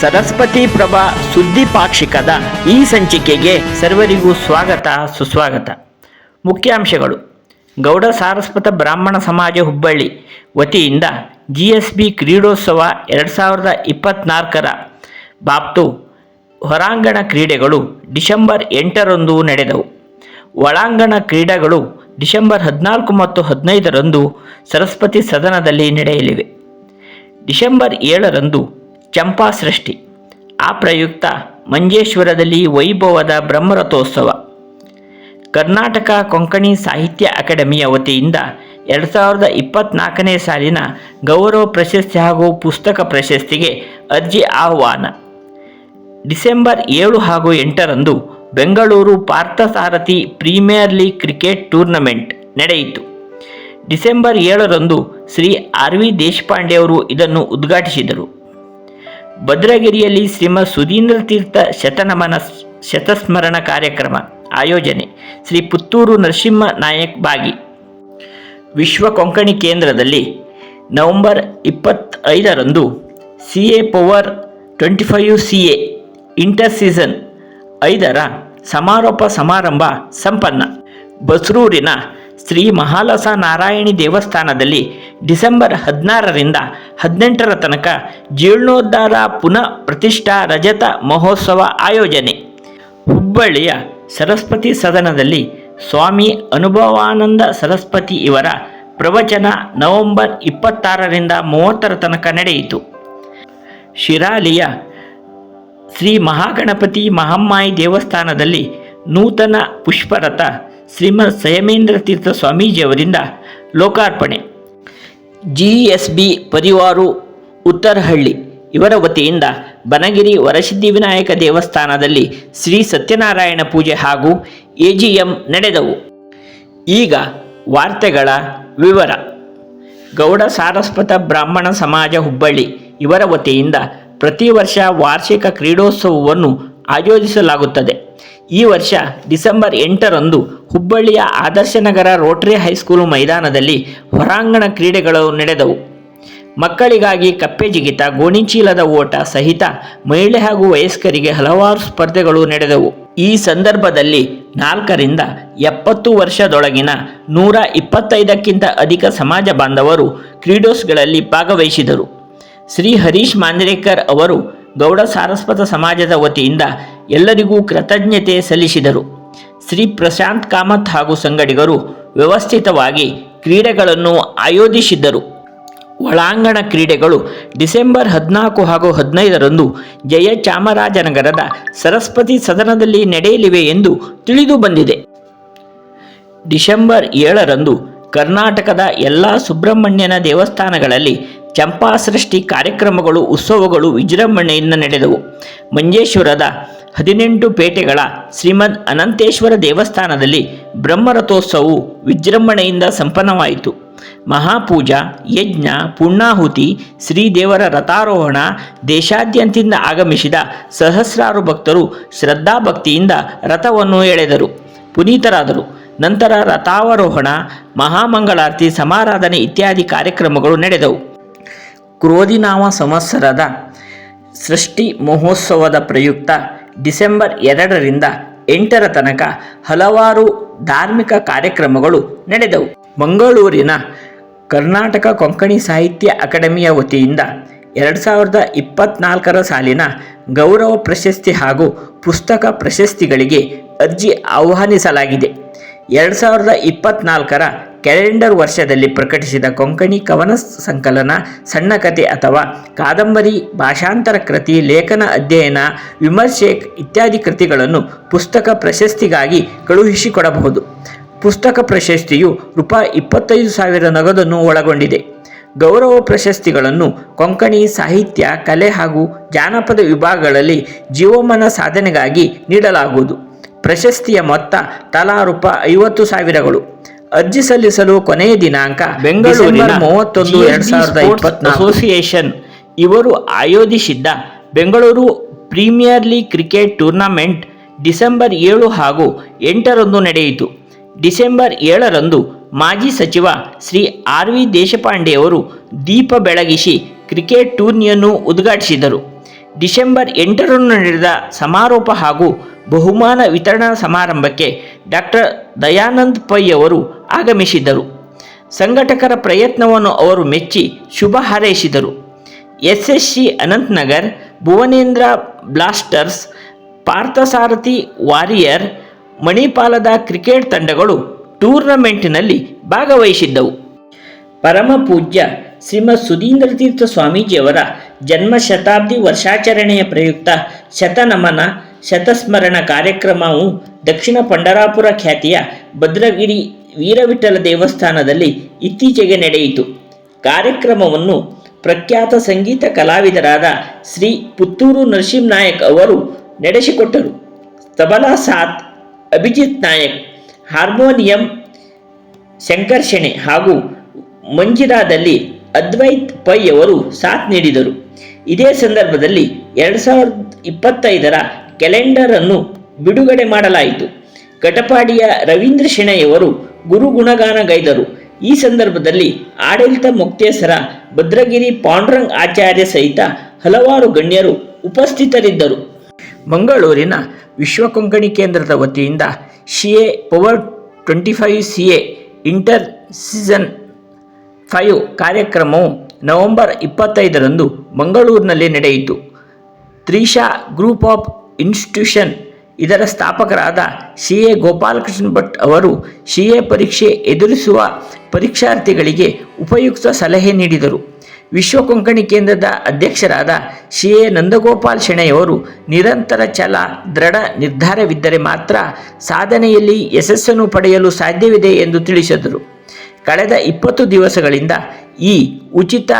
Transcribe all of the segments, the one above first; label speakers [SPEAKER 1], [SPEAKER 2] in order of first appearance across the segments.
[SPEAKER 1] ಸರಸ್ವತಿ ಪ್ರಭಾ ಸುದ್ದಿ ಪಾಕ್ಷಿಕದ ಈ ಸಂಚಿಕೆಗೆ ಸರ್ವರಿಗೂ ಸ್ವಾಗತ, ಸುಸ್ವಾಗತ. ಮುಖ್ಯಾಂಶಗಳು. ಗೌಡ ಸಾರಸ್ವತ ಬ್ರಾಹ್ಮಣ ಸಮಾಜ ಹುಬ್ಬಳ್ಳಿ ವತಿಯಿಂದ ಜಿ ಎಸ್ ಬಿ ಕ್ರೀಡೋತ್ಸವ ಎರಡು ಸಾವಿರದ ಇಪ್ಪತ್ನಾಲ್ಕರ ಬಾಪ್ತು ಹೊರಾಂಗಣ ಕ್ರೀಡೆಗಳು ಡಿಸೆಂಬರ್ ಎಂಟರಂದು ನಡೆದವು. ಒಳಾಂಗಣ ಕ್ರೀಡೆಗಳು ಡಿಸೆಂಬರ್ ಹದಿನಾಲ್ಕು ಮತ್ತು ಹದಿನೈದರಂದು ಸರಸ್ವತಿ ಸದನದಲ್ಲಿ ನಡೆಯಲಿವೆ. ಡಿಸೆಂಬರ್ ಏಳರಂದು ಚಂಪಾ ಸೃಷ್ಟಿ ಆ ಪ್ರಯುಕ್ತ ಮಂಜೇಶ್ವರದಲ್ಲಿ ವೈಭವದ ಬ್ರಹ್ಮರಥೋತ್ಸವ. ಕರ್ನಾಟಕ ಕೊಂಕಣಿ ಸಾಹಿತ್ಯ ಅಕಾಡೆಮಿಯ ವತಿಯಿಂದ ಎರಡು ಸಾವಿರದ ಇಪ್ಪತ್ತ್ನಾಲ್ಕನೇ ಸಾಲಿನ ಗೌರವ ಪ್ರಶಸ್ತಿ ಹಾಗೂ ಪುಸ್ತಕ ಪ್ರಶಸ್ತಿಗೆ ಅರ್ಜಿ ಆಹ್ವಾನ. ಡಿಸೆಂಬರ್ ಏಳು ಹಾಗೂ ಎಂಟರಂದು Bengaluru Parthasarathi premier league cricket tournament ನಡೆಯಿತು. ಡಿಸೆಂಬರ್ ಏಳರಂದು ಶ್ರೀ ಆರ್ ವಿ ದೇಶಪಾಂಡೆ ಅವರು ಇದನ್ನು ಉದ್ಘಾಟಿಸಿದರು. ಭದ್ರಗಿರಿಯಲ್ಲಿ ಶ್ರೀಮದ್ ಸುಧೀಂದ್ರ ತೀರ್ಥ ಶತನಮನ ಶತಸ್ಮರಣ ಕಾರ್ಯಕ್ರಮ ಆಯೋಜನೆ ಶ್ರೀ ಪುತ್ತೂರು ನರಸಿಂಹ ನಾಯಕ್ ಬಾಗಿ. ವಿಶ್ವ ಕೊಂಕಣಿ ಕೇಂದ್ರದಲ್ಲಿ ನವೆಂಬರ್ ಇಪ್ಪತ್ತೈದರಂದು C A power twenty five C A inter season ಐದರ ಸಮಾರೋಪ ಸಮಾರಂಭ ಸಂಪನ್ನ. ಬಸರೂರಿನ ಶ್ರೀ ಮಹಾಲಸ ನಾರಾಯಣಿ ದೇವಸ್ಥಾನದಲ್ಲಿ ಡಿಸೆಂಬರ್ ಹದಿನಾರರಿಂದ ಹದಿನೆಂಟರ ತನಕ ಜೀರ್ಣೋದ್ಧಾರ ಪುನಃ ಪ್ರತಿಷ್ಠಾ ರಜತ ಮಹೋತ್ಸವ ಆಯೋಜನೆ. ಹುಬ್ಬಳ್ಳಿಯ ಸರಸ್ವತಿ ಸದನದಲ್ಲಿ ಸ್ವಾಮಿ ಅನುಭವಾನಂದ ಸರಸ್ವತಿ ಇವರ ಪ್ರವಚನ ನವೆಂಬರ್ ಇಪ್ಪತ್ತಾರರಿಂದ ಮೂವತ್ತರ ತನಕ ನಡೆಯಿತು. ಶಿರಾಲಿಯ ಶ್ರೀ ಮಹಾಗಣಪತಿ ಮಹಮ್ಮಾಯಿ ದೇವಸ್ಥಾನದಲ್ಲಿ ನೂತನ ಪುಷ್ಪರಥ ಶ್ರೀಮದ್ ಸಯಮೇಂದ್ರ ತೀರ್ಥ ಸ್ವಾಮೀಜಿಯವರಿಂದ ಲೋಕಾರ್ಪಣೆ. ಜಿ ಎಸ್ ಬಿ ಪರಿವಾರು ಉತ್ತರಹಳ್ಳಿ ಇವರ ವತಿಯಿಂದ ಬನಗಿರಿ ವರಸಿದ್ಧಿ ವಿನಾಯಕ ದೇವಸ್ಥಾನದಲ್ಲಿ ಶ್ರೀ ಸತ್ಯನಾರಾಯಣ ಪೂಜೆ ಹಾಗೂ ಎಜಿಎಂ ನಡೆದವು. ಈಗ ವಾರ್ತೆಗಳ ವಿವರ. ಗೌಡ ಸಾರಸ್ವತ ಬ್ರಾಹ್ಮಣ ಸಮಾಜ ಹುಬ್ಬಳ್ಳಿ ಇವರ ವತಿಯಿಂದ ಪ್ರತಿ ವರ್ಷ ವಾರ್ಷಿಕ ಕ್ರೀಡೋತ್ಸವವನ್ನು ಆಯೋಜಿಸಲಾಗುತ್ತದೆ. ಈ ವರ್ಷ ಡಿಸೆಂಬರ್ ಎಂಟರಂದು ಹುಬ್ಬಳ್ಳಿಯ ಆದರ್ಶನಗರ ರೋಟರಿ ಹೈಸ್ಕೂಲು ಮೈದಾನದಲ್ಲಿ ಹೊರಾಂಗಣ ಕ್ರೀಡೆಗಳು ನಡೆದವು. ಮಕ್ಕಳಿಗಾಗಿ ಕಪ್ಪೆ ಜಿಗಿತ, ಗೋಣಿಚೀಲದ ಓಟ ಸಹಿತ ಮಹಿಳೆ ಹಾಗೂ ವಯಸ್ಕರಿಗೆ ಹಲವಾರು ಸ್ಪರ್ಧೆಗಳು ನಡೆದವು. ಈ ಸಂದರ್ಭದಲ್ಲಿ ನಾಲ್ಕರಿಂದ ಎಪ್ಪತ್ತು ವರ್ಷದೊಳಗಿನ ನೂರ ಇಪ್ಪತ್ತೈದಕ್ಕಿಂತ ಅಧಿಕ ಸಮಾಜ ಬಾಂಧವರು ಕ್ರೀಡೋಸ್ಗಳಲ್ಲಿ ಭಾಗವಹಿಸಿದರು. ಶ್ರೀ ಹರೀಶ್ ಮಾಂದ್ರೇಕರ್ ಅವರು ಗೌಡ ಸಾರಸ್ವತ ಸಮಾಜದ ವತಿಯಿಂದ ಎಲ್ಲರಿಗೂ ಕೃತಜ್ಞತೆ ಸಲ್ಲಿಸಿದರು. ಶ್ರೀ ಪ್ರಶಾಂತ್ ಕಾಮತ್ ಹಾಗೂ ಸಂಗಡಿಗರು ವ್ಯವಸ್ಥಿತವಾಗಿ ಕ್ರೀಡೆಗಳನ್ನು ಆಯೋಜಿಸಿದ್ದರು. ಒಳಾಂಗಣ ಕ್ರೀಡೆಗಳು ಡಿಸೆಂಬರ್ ಹದಿನಾಲ್ಕು ಹಾಗೂ ಹದಿನೈದರಂದು ಜಯ ಚಾಮರಾಜನಗರದ ಸರಸ್ವತಿ ಸದನದಲ್ಲಿ ನಡೆಯಲಿವೆ ಎಂದು ತಿಳಿದು ಬಂದಿದೆ. ಡಿಸೆಂಬರ್ ಏಳರಂದು ಕರ್ನಾಟಕದ ಎಲ್ಲ ಸುಬ್ರಹ್ಮಣ್ಯನ ದೇವಸ್ಥಾನಗಳಲ್ಲಿ ಚಂಪಾ ಸೃಷ್ಟಿ ಕಾರ್ಯಕ್ರಮಗಳು, ಉತ್ಸವಗಳು ವಿಜೃಂಭಣೆಯಿಂದ ನಡೆದವು. ಮಂಜೇಶ್ವರದ ಹದಿನೆಂಟು ಪೇಟೆಗಳ ಶ್ರೀಮದ್ ಅನಂತೇಶ್ವರ ದೇವಸ್ಥಾನದಲ್ಲಿ ಬ್ರಹ್ಮರಥೋತ್ಸವವು ವಿಜೃಂಭಣೆಯಿಂದ ಸಂಪನ್ನವಾಯಿತು. ಮಹಾಪೂಜಾ ಯಜ್ಞ, ಪೂರ್ಣಾಹುತಿ, ಶ್ರೀದೇವರ ರಥಾರೋಹಣ ದೇಶಾದ್ಯಂತದಿಂದ ಆಗಮಿಸಿದ ಸಹಸ್ರಾರು ಭಕ್ತರು ಶ್ರದ್ಧಾಭಕ್ತಿಯಿಂದ ರಥವನ್ನು ಎಳೆದರು, ಪುನೀತರಾದರು. ನಂತರ ರಥಾವರೋಹಣ, ಮಹಾಮಂಗಳಾರತಿ, ಸಮಾರಾಧನೆ ಇತ್ಯಾದಿ ಕಾರ್ಯಕ್ರಮಗಳು ನಡೆದವು. ಕ್ರೋಧಿನಾಮ ಸಂವತ್ಸರದ ಸೃಷ್ಟಿ ಮಹೋತ್ಸವದ ಪ್ರಯುಕ್ತ ಡಿಸೆಂಬರ್ ಎರಡರಿಂದ ಎಂಟರ ತನಕ ಹಲವಾರು ಧಾರ್ಮಿಕ ಕಾರ್ಯಕ್ರಮಗಳು ನಡೆದವು. ಮಂಗಳೂರಿನ ಕರ್ನಾಟಕ ಕೊಂಕಣಿ ಸಾಹಿತ್ಯ ಅಕಾಡೆಮಿಯ ವತಿಯಿಂದ ಎರಡು ಸಾವಿರದ ಇಪ್ಪತ್ನಾಲ್ಕರ ಸಾಲಿನ ಗೌರವ ಪ್ರಶಸ್ತಿ ಹಾಗೂ ಪುಸ್ತಕ ಪ್ರಶಸ್ತಿಗಳಿಗೆ ಅರ್ಜಿ ಆಹ್ವಾನಿಸಲಾಗಿದೆ. ಎರಡು ಸಾವಿರದ ಇಪ್ಪತ್ತ್ನಾಲ್ಕರ ಕ್ಯಾಲೆಂಡರ್ ವರ್ಷದಲ್ಲಿ ಪ್ರಕಟಿಸಿದ ಕೊಂಕಣಿ ಕವನ ಸಂಕಲನ, ಸಣ್ಣ ಕಥೆ ಅಥವಾ ಕಾದಂಬರಿ ಭಾಷಾಂತರ ಕೃತಿ, ಲೇಖನ ಅಧ್ಯಯನ, ವಿಮರ್ಶೆ ಇತ್ಯಾದಿ ಕೃತಿಗಳನ್ನು ಪುಸ್ತಕ ಪ್ರಶಸ್ತಿಗಾಗಿ ಕಳುಹಿಸಿಕೊಡಬಹುದು. ಪುಸ್ತಕ ಪ್ರಶಸ್ತಿಯು ರೂಪಾಯಿ ಇಪ್ಪತ್ತೈದು ಸಾವಿರ ನಗದನ್ನು ಒಳಗೊಂಡಿದೆ. ಗೌರವ ಪ್ರಶಸ್ತಿಗಳನ್ನು ಕೊಂಕಣಿ ಸಾಹಿತ್ಯ, ಕಲೆ ಹಾಗೂ ಜಾನಪದ ವಿಭಾಗಗಳಲ್ಲಿ ಜೀವಮಾನ ಸಾಧನೆಗಾಗಿ ನೀಡಲಾಗುವುದು. ಪ್ರಶಸ್ತಿಯ ಮೊತ್ತ ತಲಾ ರೂಪ ಐವತ್ತು ಸಾವಿರಗಳು. ಅರ್ಜಿ ಸಲ್ಲಿಸಲು ಕೊನೆಯ ದಿನಾಂಕ ಬೆಂಗಳೂರಿನ ಮೂವತ್ತೊಂದು ಎರಡು ಸಾವಿರದ ಇಪ್ಪತ್ನಾಲ್ಕು. ಅಸೋಸಿಯೇಷನ್ ಇವರು ಆಯೋಜಿಸಿದ್ದ Bengaluru premier league cricket tournament December ಏಳು ಹಾಗೂ ಎಂಟರಂದು ನಡೆಯಿತು. ಡಿಸೆಂಬರ್ ಏಳರಂದು ಮಾಜಿ ಸಚಿವ ಶ್ರೀ ಆರ್ ವಿ ದೇಶಪಾಂಡೆಯವರು ದೀಪ ಬೆಳಗಿಸಿ ಕ್ರಿಕೆಟ್ ಟೂರ್ನಿಯನ್ನು ಉದ್ಘಾಟಿಸಿದರು. ಡಿಸೆಂಬರ್ ಎಂಟರಂದು ನಡೆದ ಸಮಾರೋಪ ಹಾಗೂ ಬಹುಮಾನ ವಿತರಣಾ ಸಮಾರಂಭಕ್ಕೆ ಡಾಕ್ಟರ್ ದಯಾನಂದ್ ಪೈ ಅವರು ಆಗಮಿಸಿದ್ದರು. ಸಂಘಟಕರ ಪ್ರಯತ್ನವನ್ನು ಅವರು ಮೆಚ್ಚಿ ಶುಭ ಹಾರೈಸಿದರು. S S C Ananthnagar, Bhuvanendra blasters, Parthasarathi warrior, ಮಣಿಪಾಲದ cricket ತಂಡಗಳು ಟೂರ್ನಮೆಂಟ್ನಲ್ಲಿ ಭಾಗವಹಿಸಿದ್ದವು. ಪರಮ ಪೂಜ್ಯ ಶ್ರೀಮದ್ ಸುಧೀಂದ್ರ ತೀರ್ಥ ಸ್ವಾಮೀಜಿಯವರ ಜನ್ಮ ಶತಾಬ್ದಿ ವರ್ಷಾಚರಣೆಯ ಪ್ರಯುಕ್ತ ಶತನಮನ ಶತಸ್ಮರಣ ಕಾರ್ಯಕ್ರಮವು ದಕ್ಷಿಣ ಪಂಡರಾಪುರ ಖ್ಯಾತಿಯ ಭದ್ರಗಿರಿ ವೀರವಿಠಲ ದೇವಸ್ಥಾನದಲ್ಲಿ ಇತ್ತೀಚೆಗೆ ನಡೆಯಿತು. ಕಾರ್ಯಕ್ರಮವನ್ನು ಪ್ರಖ್ಯಾತ ಸಂಗೀತ ಕಲಾವಿದರಾದ ಶ್ರೀ ಪುತ್ತೂರು ನರಸಿಂಹ ನಾಯಕ್ ಅವರು ನಡೆಸಿಕೊಟ್ಟರು. ತಬಲಾ ಸಾತ್ ಅಭಿಜಿತ್ ನಾಯಕ್, ಹಾರ್ಮೋನಿಯಂ ಶಂಕರ್ಷಣೆ ಹಾಗೂ ಮಂಜಿರಾದಲ್ಲಿ ಅದ್ವೈತ್ ಪೈ ಅವರು ಸಾಥ್ ನೀಡಿದರು. ಇದೇ ಸಂದರ್ಭದಲ್ಲಿ ಎರಡು ಸಾವಿರದ ಇಪ್ಪತ್ತೈದರ ಕ್ಯಾಲೆಂಡರ್ ಅನ್ನು ಬಿಡುಗಡೆ ಮಾಡಲಾಯಿತು. ಕಟಪಾಡಿಯ ರವೀಂದ್ರ ಶೆಣೆಯವರು ಗುರು ಗುಣಗಾನ ಗೈದರು. ಈ ಸಂದರ್ಭದಲ್ಲಿ ಆಡಳಿತ ಮುಕ್ತೇಸರ ಭದ್ರಗಿರಿ ಪಾಂಡ್ರಂಗ್ ಆಚಾರ್ಯ ಸಹಿತ ಹಲವಾರು ಗಣ್ಯರು ಉಪಸ್ಥಿತರಿದ್ದರು. ಮಂಗಳೂರಿನ ವಿಶ್ವ ಕೊಂಕಣಿ ಕೇಂದ್ರದ ವತಿಯಿಂದ C A power twenty five C A inter season five ಕಾರ್ಯಕ್ರಮವು ನವೆಂಬರ್ ಇಪ್ಪತ್ತೈದರಂದು ಮಂಗಳೂರಿನಲ್ಲಿ ನಡೆಯಿತು. ತ್ರಿಷಾ ಗ್ರೂಪ್ ಆಫ್ ಇನ್ಸ್ಟಿಟ್ಯೂಷನ್ ಇದರ ಸ್ಥಾಪಕರಾದ ಸಿ ಎ ಗೋಪಾಲಕೃಷ್ಣ ಭಟ್ ಅವರು ಸಿ ಎ ಪರೀಕ್ಷೆ ಎದುರಿಸುವ ಪರೀಕ್ಷಾರ್ಥಿಗಳಿಗೆ ಉಪಯುಕ್ತ ಸಲಹೆ ನೀಡಿದರು. ವಿಶ್ವ ಕೊಂಕಣಿ ಕೇಂದ್ರದ ಅಧ್ಯಕ್ಷರಾದ ಸಿ ಎ ನಂದಗೋಪಾಲ್ ಶೆಣೆಯವರು ನಿರಂತರ ಛಲ, ದೃಢ ನಿರ್ಧಾರವಿದ್ದರೆ ಮಾತ್ರ ಸಾಧನೆಯಲ್ಲಿ ಯಶಸ್ಸನ್ನು ಪಡೆಯಲು ಸಾಧ್ಯವಿದೆ ಎಂದು ತಿಳಿಸಿದರು. ಕಳೆದ ಇಪ್ಪತ್ತು ದಿವಸಗಳಿಂದ ಈ ಉಚಿತ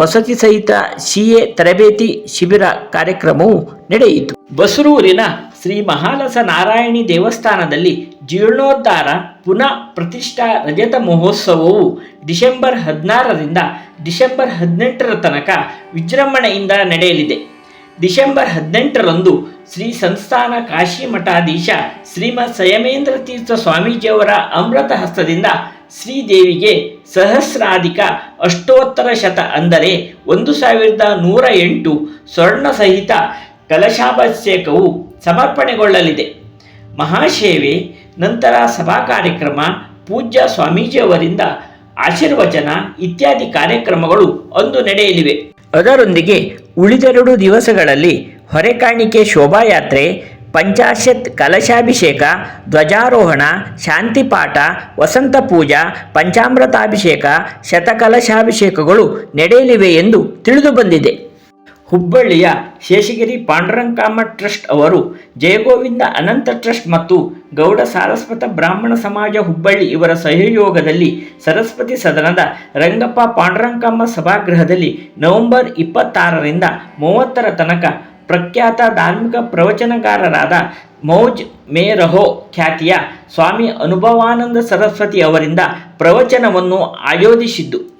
[SPEAKER 1] ವಸತಿ ಸಹಿತ ಸಿಎ ತರಬೇತಿ ಶಿಬಿರ ಕಾರ್ಯಕ್ರಮವು ನಡೆಯಿತು. ಬಸರೂರಿನ ಶ್ರೀ ಮಹಾಲಸ ನಾರಾಯಣಿ ದೇವಸ್ಥಾನದಲ್ಲಿ ಜೀರ್ಣೋದ್ಧಾರ ಪುನಃ ಪ್ರತಿಷ್ಠಾ ರಜತ ಮಹೋತ್ಸವವು ಡಿಸೆಂಬರ್ ಹದಿನಾರರಿಂದ ಡಿಸೆಂಬರ್ ಹದಿನೆಂಟರ ತನಕ ವಿಜೃಂಭಣೆಯಿಂದ ನಡೆಯಲಿದೆ. ಡಿಸೆಂಬರ್ ಹದಿನೆಂಟರಂದು ಶ್ರೀ ಸಂಸ್ಥಾನ ಕಾಶಿ ಮಠಾಧೀಶ ಶ್ರೀಮದ್ ಸಯಮೇಂದ್ರ ತೀರ್ಥ ಸ್ವಾಮೀಜಿಯವರ ಅಮೃತ ಹಸ್ತದಿಂದ ಶ್ರೀದೇವಿಗೆ ಸಹಸ್ರಾಧಿಕ ಅಷ್ಟೋತ್ತರ ಶತ ಅಂದರೆ ಒಂದು ಸಾವಿರದ ನೂರ ಎಂಟು ಸ್ವರ್ಣ ಸಹಿತ ಕಲಶಾಭಿಷೇಕವು ಸಮರ್ಪಣೆಗೊಳ್ಳಲಿದೆ. ಮಹಾಶೇವೆ ನಂತರ ಸಭಾ ಕಾರ್ಯಕ್ರಮ, ಪೂಜ್ಯ ಸ್ವಾಮೀಜಿಯವರಿಂದ ಆಶೀರ್ವಚನ ಇತ್ಯಾದಿ ಕಾರ್ಯಕ್ರಮಗಳು ಅಂದು ನಡೆಯಲಿವೆ. ಅದರೊಂದಿಗೆ ಉಳಿದೆರಡು ದಿವಸಗಳಲ್ಲಿ ಹೊರೆಕಾಣಿಕೆ ಶೋಭಾಯಾತ್ರೆ, ಪಂಚಾಶತ್ ಕಲಶಾಭಿಷೇಕ, ಧ್ವಜಾರೋಹಣ, ಶಾಂತಿಪಾಠ, ವಸಂತ ಪೂಜಾ, ಪಂಚಾಮೃತಾಭಿಷೇಕ, ಶತಕಲಶಾಭಿಷೇಕಗಳು ನಡೆಯಲಿವೆ ಎಂದು ತಿಳಿದುಬಂದಿದೆ ಹುಬ್ಬಳ್ಳಿಯ ಶೇಷಗಿರಿ ಪಾಂಡುರಂಗಕಾಮ ಟ್ರಸ್ಟ್ ಅವರು ಜಯಗೋವಿಂದ ಅನಂತ ಟ್ರಸ್ಟ್ ಮತ್ತು ಗೌಡ ಸಾರಸ್ವತ ಬ್ರಾಹ್ಮಣ ಸಮಾಜ ಹುಬ್ಬಳ್ಳಿ ಇವರ ಸಹಯೋಗದಲ್ಲಿ ಸರಸ್ವತಿ ಸದನದ ರಂಗಪ್ಪ ಪಾಂಡುರಂಗಕಾಮ ಸಭಾಗೃಹದಲ್ಲಿ ನವೆಂಬರ್ ಇಪ್ಪತ್ತಾರರಿಂದ ಮೂವತ್ತರ ತನಕ ಪ್ರಖ್ಯಾತ ಧಾರ್ಮಿಕ ಪ್ರವಚನಕಾರರಾದ ಮೌಜ್ ಮೇರಹೋ ಖ್ಯಾತಿಯ ಸ್ವಾಮಿ ಅನುಭವಾನಂದ ಸರಸ್ವತಿ ಅವರಿಂದ ಪ್ರವಚನವನ್ನು ಆಯೋಜಿಸಿದ್ದು.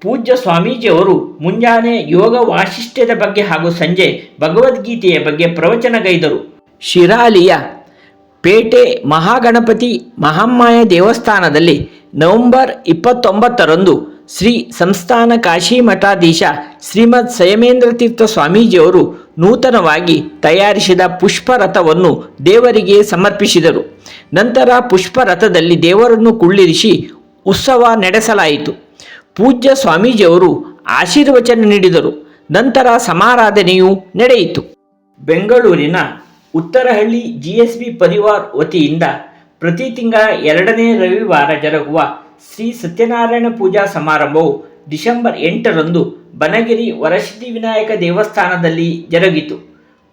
[SPEAKER 1] ಪೂಜ್ಯ ಸ್ವಾಮೀಜಿಯವರು ಮುಂಜಾನೆ ಯೋಗ ವಾಶಿಷ್ಟ್ಯದ ಬಗ್ಗೆ ಹಾಗೂ ಸಂಜೆ ಭಗವದ್ಗೀತೆಯ ಬಗ್ಗೆ ಪ್ರವಚನಗೈದರು. ಶಿರಾಲಿಯ ಪೇಟೆ ಮಹಾಗಣಪತಿ ಮಹಮ್ಮಾಯ ದೇವಸ್ಥಾನದಲ್ಲಿ ನವೆಂಬರ್ ಇಪ್ಪತ್ತೊಂಬತ್ತರಂದು ಶ್ರೀ ಸಂಸ್ಥಾನ ಕಾಶಿ ಮಠಾಧೀಶ ಶ್ರೀಮದ್ ಸಯಮೇಂದ್ರ ತೀರ್ಥ ಸ್ವಾಮೀಜಿಯವರು ನೂತನವಾಗಿ ತಯಾರಿಸಿದ ಪುಷ್ಪರಥವನ್ನು ದೇವರಿಗೆ ಸಮರ್ಪಿಸಿದರು. ನಂತರ ಪುಷ್ಪರಥದಲ್ಲಿ ದೇವರನ್ನು ಕುಳ್ಳಿರಿಸಿ ಉತ್ಸವ ನಡೆಸಲಾಯಿತು. ಪೂಜ್ಯ ಸ್ವಾಮೀಜಿಯವರು ಆಶೀರ್ವಚನ ನೀಡಿದರು. ನಂತರ ಸಮಾರಾಧನೆಯು ನಡೆಯಿತು. ಬೆಂಗಳೂರಿನ Uttarahalli G S B Parivar ವತಿಯಿಂದ ಪ್ರತಿ ತಿಂಗಳ ಎರಡನೇ ರವಿವಾರ ಜರುಗುವ ಶ್ರೀ ಸತ್ಯನಾರಾಯಣ ಪೂಜಾ ಸಮಾರಂಭವು ಡಿಸೆಂಬರ್ ಎಂಟರಂದು ಬನಗಿರಿ ವರಸಿದ್ಧಿ ವಿನಾಯಕ ದೇವಸ್ಥಾನದಲ್ಲಿ ಜರುಗಿತು.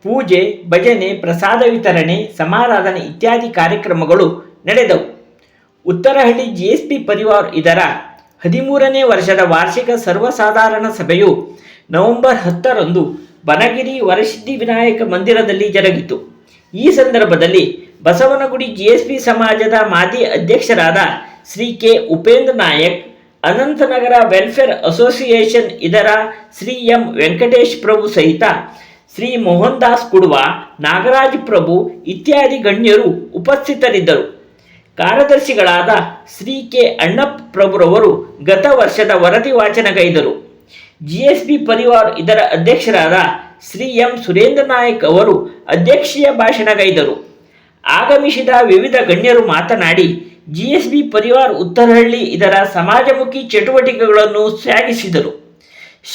[SPEAKER 1] ಪೂಜೆ, ಭಜನೆ, ಪ್ರಸಾದ ವಿತರಣೆ, ಸಮಾರಾಧನೆ ಇತ್ಯಾದಿ ಕಾರ್ಯಕ್ರಮಗಳು ನಡೆದವು. Uttarahalli G S P Parivar ಇದರ ಹದಿಮೂರನೇ ವರ್ಷದ ವಾರ್ಷಿಕ ಸರ್ವಸಾಧಾರಣ ಸಭೆಯು ನವೆಂಬರ್ ಹತ್ತರಂದು ಬನಗಿರಿ ವರಸಿದ್ಧಿ ವಿನಾಯಕ ಮಂದಿರದಲ್ಲಿ ಜರುಗಿತು. ಈ ಸಂದರ್ಭದಲ್ಲಿ ಬಸವನಗುಡಿ ಜಿಎಸ್ಪಿ ಸಮಾಜದ ಮಾಜಿ ಅಧ್ಯಕ್ಷರಾದ Shri K Upendra Nayak, Ananthanagara welfare association ಇದರ ಶ್ರೀ ಎಂ ವೆಂಕಟೇಶ್ ಪ್ರಭು ಸಹಿತ ಶ್ರೀ ಮೋಹನ್ ದಾಸ್ ಕುಡುವ ನಾಗರಾಜ್ ಪ್ರಭು ಇತ್ಯಾದಿ ಗಣ್ಯರು ಉಪಸ್ಥಿತರಿದ್ದರು. ಕಾರ್ಯದರ್ಶಿಗಳಾದ ಶ್ರೀ ಕೆ ಅಣ್ಣಪ್ಪ ಪ್ರಭುರವರು ಗತ ವರ್ಷದ ವರದಿ ವಾಚನಗೈದರು ಜಿಎಸ್ಬಿ ಪರಿವಾರ್ ಇದರ ಅಧ್ಯಕ್ಷರಾದ ಶ್ರೀ ಎಂ ಸುರೇಂದ್ರ ನಾಯಕ್ ಅವರು ಅಧ್ಯಕ್ಷೀಯ ಭಾಷಣಗೈದರು ಆಗಮಿಸಿದ ವಿವಿಧ ಗಣ್ಯರು ಮಾತನಾಡಿ ಜಿಎಸ್ಬಿ ಪರಿವಾರ್ ಉತ್ತರಹಳ್ಳಿ ಇದರ ಸಮಾಜಮುಖಿ ಚಟುವಟಿಕೆಗಳನ್ನು ಶ್ಲಾಘಿಸಿದರು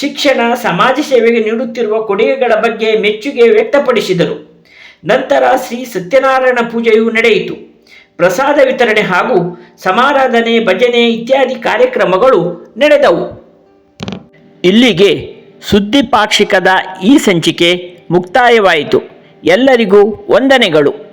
[SPEAKER 1] ಶಿಕ್ಷಣ, ಸಮಾಜ ಸೇವೆಗೆ ನೀಡುತ್ತಿರುವ ಕೊಡುಗೆಗಳ ಬಗ್ಗೆ ಮೆಚ್ಚುಗೆ ವ್ಯಕ್ತಪಡಿಸಿದರು. ನಂತರ ಶ್ರೀ ಸತ್ಯನಾರಾಯಣ ಪೂಜೆಯು ನಡೆಯಿತು. ಪ್ರಸಾದ ವಿತರಣೆ ಹಾಗೂ ಸಮಾರಾಧನೆ, ಭಜನೆ ಇತ್ಯಾದಿ ಕಾರ್ಯಕ್ರಮಗಳು ನಡೆದವು. ಇಲ್ಲಿಗೆ ಸುದ್ದಿ ಪಾಕ್ಷಿಕದ ಈ ಸಂಚಿಕೆ ಮುಕ್ತಾಯವಾಯಿತು. ಎಲ್ಲರಿಗೂ ವಂದನೆಗಳು.